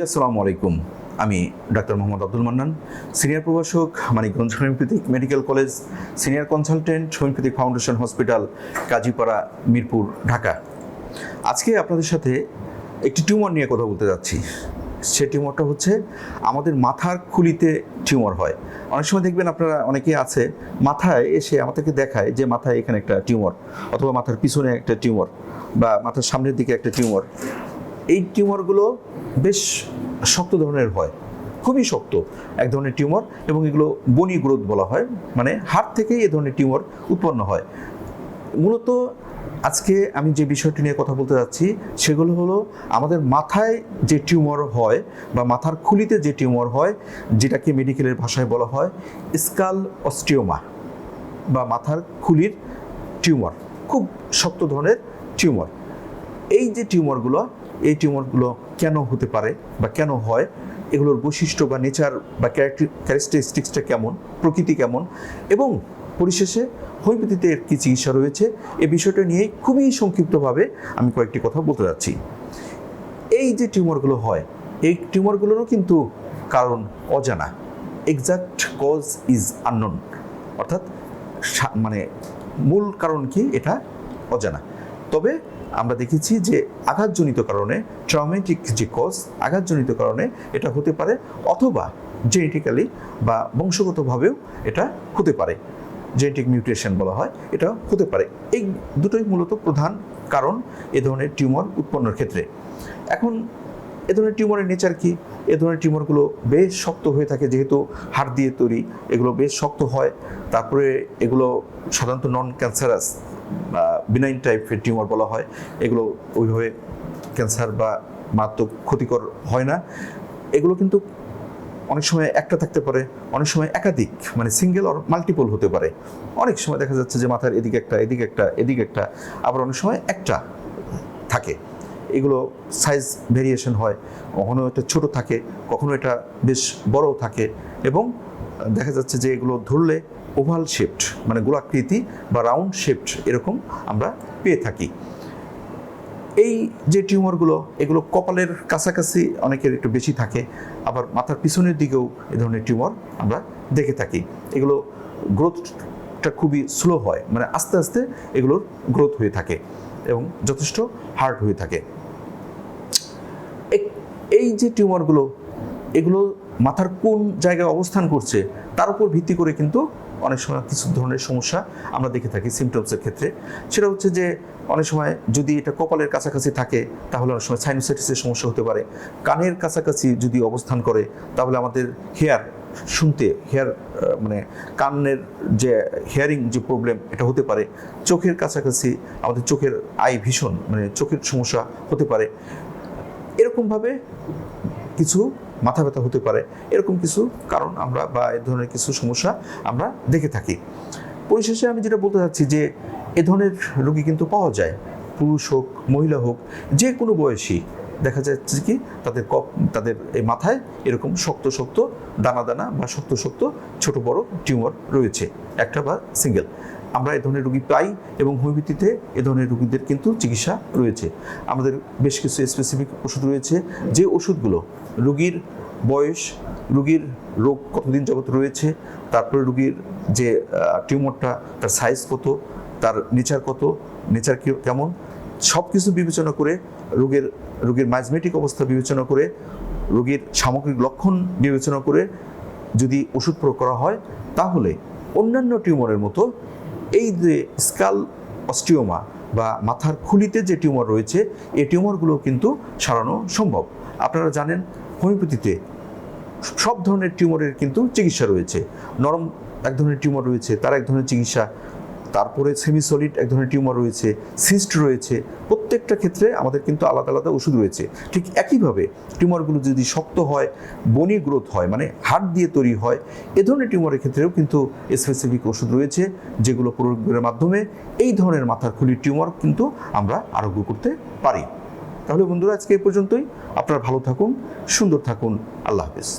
আসসালামু আলাইকুম। আমি ডাক্তার মোহাম্মদ আব্দুল মান্নান, সিনিয়র প্রভাষক Manikganj homeopathic medical college, senior consultant homeopathic foundation hospital, Kazipara, Mirpur, Dhaka. আজকে আপনাদের সাথে একটি টিউমার নিয়ে কথা বলতে যাচ্ছি। সে টিউমারটা হচ্ছে আমাদের মাথার খুলিতে টিউমার হয়। অনেক সময় দেখবেন আপনারা, অনেকেই আছে, মাথায় এসে আমাদেরকে দেখায় যে মাথায় এখানে একটা টিউমার অথবা মাথার পিছনে একটা টিউমার বা মাথার সামনের দিকে একটা টিউমার। এই টিউমারগুলো বেশ শক্ত ধরনের হয়। খুবই শক্ত এক ধরনের টিউমার এবং এগুলো বনি গ্রোথ বলা হয়। মানে হাড় থেকেই এ ধরনের টিউমার উৎপন্ন হয়। মূলত আজকে আমি যে বিষয়টি নিয়ে কথা বলতে যাচ্ছি, সেগুলো হলো আমাদের মাথায় যে টিউমার হয় বা মাথার খুলিতে যে টিউমার হয়, যেটাকে মেডিকেলের ভাষায় বলা হয় স্কাল অস্টিওমা বা মাথার খুলির টিউমার। খুব শক্ত ধরনের টিউমার। এই যে টিউমারগুলো এই টিউমারগুলো কেন হতে পারে বা কেন হয়? এগুলোর বৈশিষ্ট্য বা নেচার বা ক্যারেক্টারিস্টিক্সটা কেমন? প্রকৃতি কেমন? এবং পরিশেষে হোমিওপ্যাথিতে এর কী চিকিৎসা রয়েছে? এই বিষয়টা নিয়ে খুবই সংক্ষিপ্তভাবে আমি কয়েকটি কথা বলতে যাচ্ছি। এই যে টিউমারগুলো হয়, এই টিউমারগুলোরও কিন্তু কারণ অজানা। এক্সাক্ট কজ ইজ আননোন অর্থাৎ মানে মূল কারণ কি? এটা অজানা। তবে আমরা দেখেছি যে আঘাতজনিত কারণে ট্রমেটিক যে কজ আঘাতজনিত কারণে এটা হতে পারে অথবা জেনেটিক্যালি বা বংশগতভাবেও এটা হতে পারে। জেনেটিক মিউটেশন বলা হয়, এটা হতে পারে। এই দুটোই মূলত প্রধান কারণ এ ধরনের টিউমার উৎপন্নের ক্ষেত্রে। এখন এ ধরনের টিউমারের নেচার কি? এ ধরনের টিউমারগুলো বেশ শক্ত হয়ে থাকে, যেহেতু হাড় দিয়ে তৈরি, এগুলো বেশ শক্ত হয়। তারপরে এগুলো সাধারণত নন ক্যান্সারাস বিনাইন টাইপের টিউমার বলা হয়, এগুলো ওইভাবে ক্যান্সার বা মারাত্মক ক্ষতিকর হয় না। এগুলো কিন্তু অনেক সময় একটা থাকতে পারে, অনেক সময় একাধিক মানে সিঙ্গেল অর মাল্টিপল হতে পারে। অনেক সময় দেখা যাচ্ছে যে মাথার এদিকে একটা এদিকে একটা এদিকে একটা, আবার অনেক সময় একটা থাকে। এগুলো সাইজ ভেরিয়েশন হয়, কখনো এটা ছোট থাকে, কখনো এটা বেশ বড় থাকে এবং দেখা যাচ্ছে যে এগুলো ধরলে ওভাল শেপড মানে গোলাকৃতি বা রাউন্ড শেপড এরকম আমরা পেয়ে থাকি। এই যে টিউমারগুলো, এগুলো কপালের কাছাকাছি অনেকের একটু বেশি থাকে, আবার মাথার পিছনের দিকেও এ ধরনের টিউমার আমরা দেখে থাকি। এগুলো গ্রোথটা খুবই স্লো হয় মানে আস্তে আস্তে এগুলোর গ্রোথ হয়ে থাকে এবং যথেষ্ট হার্ড হয়ে থাকে। এই যে টিউমারগুলো, এগুলো মাথার কোন জায়গায় অবস্থান করছে, তার উপর ভিত্তি করে কিন্তু অনেক সময় কিছু ধরনের সমস্যা আমরা দেখে থাকি সিমটমসের ক্ষেত্রে। সেটা হচ্ছে যে অনেক সময় যদি এটা কপালের কাছাকাছি থাকে, তাহলে অনেক সময় সাইনোসাইটিসের সমস্যা হতে পারে। কানের কাছাকাছি যদি অবস্থান করে, তাহলে আমাদের হেয়ার শুনতে হেয়ার মানে কানের যে হেয়ারিং যে প্রবলেম এটা হতে পারে। চোখের কাছাকাছি আমাদের চোখের আই ভীষণ মানে চোখের সমস্যা হতে পারে। এরকমভাবে কিছু মাথা ব্যথা হতে পারে। এরকম কিছু কারণ আমরা বা এ ধরনের কিছু সমস্যা আমরা দেখে থাকি। পরিশেষে আমি যেটা বলতে চাচ্ছি যে, এ ধরনের রোগী কিন্তু পাওয়া যায়। পুরুষ হোক, মহিলা হোক, যে কোনো বয়সী। দেখা যাচ্ছে কি, তাদের কপ তাদের এই মাথায় এরকম শক্ত শক্ত দানা দানা বা শক্ত শক্ত ছোট বড় টিউমার রয়েছে। একটা বা সিঙ্গেল। আমরা এ ধরনের রুগী পাই এবং হোমিওপ্যাথিতে এ ধরনের রুগীদের কিন্তু চিকিৎসা রয়েছে। আমাদের বেশ কিছু স্পেসিফিক ওষুধ রয়েছে। যে ওষুধগুলো রুগীর বয়স, রুগীর রোগ কতদিন যাবত রয়েছে, তারপরে রুগীর যে টিউমারটা, তার সাইজ কত, তার নেচার কত নেচার কেমন সব কিছু বিবেচনা করে, রোগের, রোগীর ম্যাজমেটিক অবস্থা বিবেচনা করে, রোগীর সামগ্রিক লক্ষণ বিবেচনা করে যদি ওষুধ প্রয়োগ করা হয়, তাহলে অন্যান্য টিউমারের মতো এই যে স্কাল অস্টিওমা বা মাথার খুলিতে যে টিউমার রয়েছে, এই টিউমারগুলো কিন্তু সারানো সম্ভব। আপনারা জানেন, হোমিওপ্যাথিতে সব ধরনের টিউমারের কিন্তু চিকিৎসা রয়েছে। নরম এক ধরনের টিউমার রয়েছে, তার এক ধরনের চিকিৎসা। তারপরে সেমিসলিড এক ধরনের টিউমার রয়েছে, সিস্ট রয়েছে। প্রত্যেকটা ক্ষেত্রে আমাদের কিন্তু আলাদা আলাদা ওষুধ রয়েছে। ঠিক একইভাবে টিউমারগুলো যদি শক্ত হয়, বনি গ্রোথ হয় মানে হাড় দিয়ে তৈরি হয়, এ ধরনের টিউমারের ক্ষেত্রেও কিন্তু স্পেসিফিক ওষুধ রয়েছে, যেগুলো প্রয়োগের মাধ্যমে এই ধরনের মাথার খুলির টিউমার কিন্তু আমরা আরোগ্য করতে পারি। তাহলে বন্ধুরা, আজকে এই পর্যন্তই। আপনারা ভালো থাকুন, সুন্দর থাকুন। আল্লাহ হাফেজ।